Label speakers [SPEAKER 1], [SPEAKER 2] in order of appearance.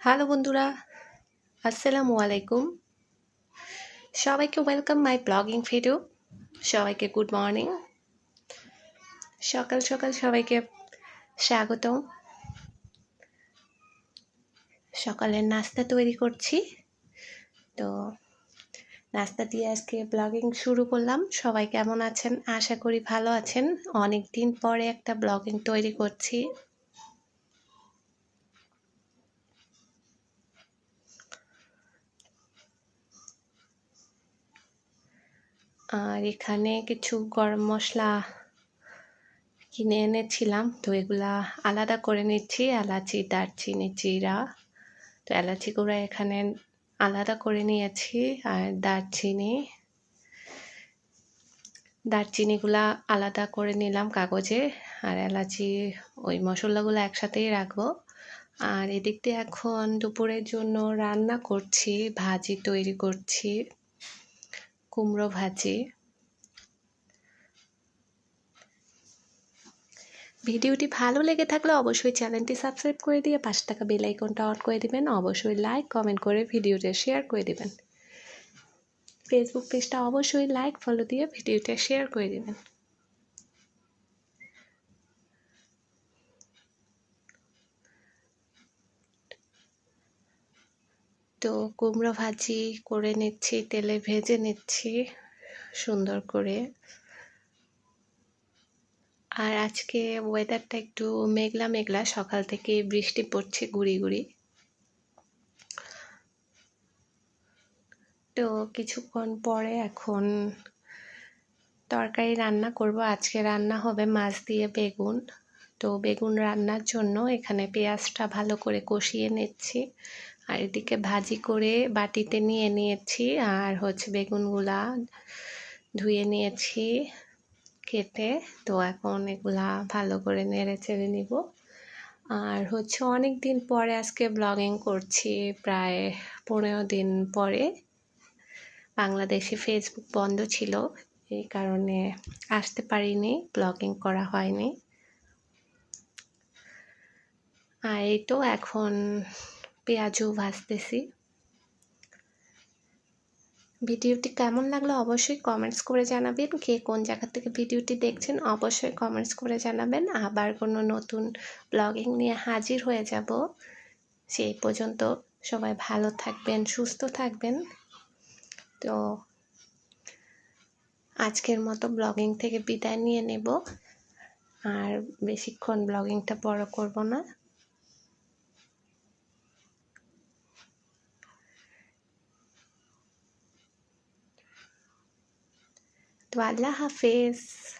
[SPEAKER 1] Hello বন্ধুরা, আসসালামু আলাইকুম। সবাইকে ওয়েলকাম মাই ব্লগিং ভিডিও সবাইকে গুড মর্নিং সকাল সকাল সবাইকে স্বাগতম। সকালের নাস্তা তৈরি করছি। তো নাস্তা দিয়ে আজকে ব্লগিং শুরু করলাম। সবাই কেমন আছেন? আশা করি ভালো আছেন। অনেক দিন পরে একটা ব্লগিং তৈরি করছি। আর এখানে কিছু গরম মশলা কিনে এনেছিলাম, তো এগুলা আলাদা করে নিচ্ছি। এলাচি, দারচিনি, জিরা, তো এলাচি গুঁড়া এখানে আলাদা করে নিয়েছি। আর দারচিনি দারচিনিগুলা আলাদা করে নিলাম কাগজে। আর এলাচি, ওই মশলাগুলো একসাথেই রাখব। আর এদিক দিয়ে এখন দুপুরের জন্য রান্না করছি, ভাজি তৈরি করছি। কুমড়ো ভাজি। ভিডিওটি ভালো লেগে থাকলে অবশ্যই চ্যানেলটি সাবস্ক্রাইব করে দিয়ে পাঁচ টাকা বেল আইকনটা অন করে দিবেন। অবশ্যই লাইক, কমেন্ট করে ভিডিওটা শেয়ার করে দিবেন। ফেসবুক পেজটা অবশ্যই লাইক, ফলো দিয়ে ভিডিওটা শেয়ার করে দিবেন। তো কুমড়ো ভাজি করে নিচ্ছি, তেলে ভেজে নিচ্ছি সুন্দর করে। আর আজকে ওয়েদারটা একটু মেঘলা মেঘলা, সকাল থেকে বৃষ্টি পড়ছে গুড়ি গুড়ি। তো কিছুক্ষণ পরে এখন তরকারি রান্না করব। আজকে রান্না হবে মাছ দিয়ে বেগুন। তো বেগুন রান্নার জন্য এখানে পেঁয়াজটা ভালো করে কষিয়ে নিচ্ছি। আর এদিকে ভাজি করে বাটিতে নিয়ে নিয়েছি। আর হচ্ছে বেগুনগুলা ধুয়ে নিয়েছি কেটে। তো এখন এগুলা ভালো করে নেড়ে চেড়ে নিব। আর হচ্ছে অনেক দিন পরে আজকে ব্লগিং করছি, প্রায় পনেরো দিন পরে। বাংলাদেশে ফেসবুক বন্ধ ছিল, এই কারণে আসতে পারিনি ব্লগিং করা হয়নি। আর এই তো এখন পেঁয়াজও ভাজতেছি। ভিডিওটি কেমন লাগল অবশ্যই কমেন্টস করে জানাবেন। কে কোন জায়গা থেকে ভিডিওটি দেখছেন অবশ্যই কমেন্টস করে জানাবেন। আবার কোনো নতুন ব্লগিং নিয়ে হাজির হয়ে যাব। সেই পর্যন্ত সবাই ভালো থাকবেন, সুস্থ থাকবেন। তো আজকের মতো ব্লগিং থেকে বিদায় নিয়ে নেব। আর বেশিক্ষণ ব্লগিংটা বড় করব না। Tu Allah Hafiz.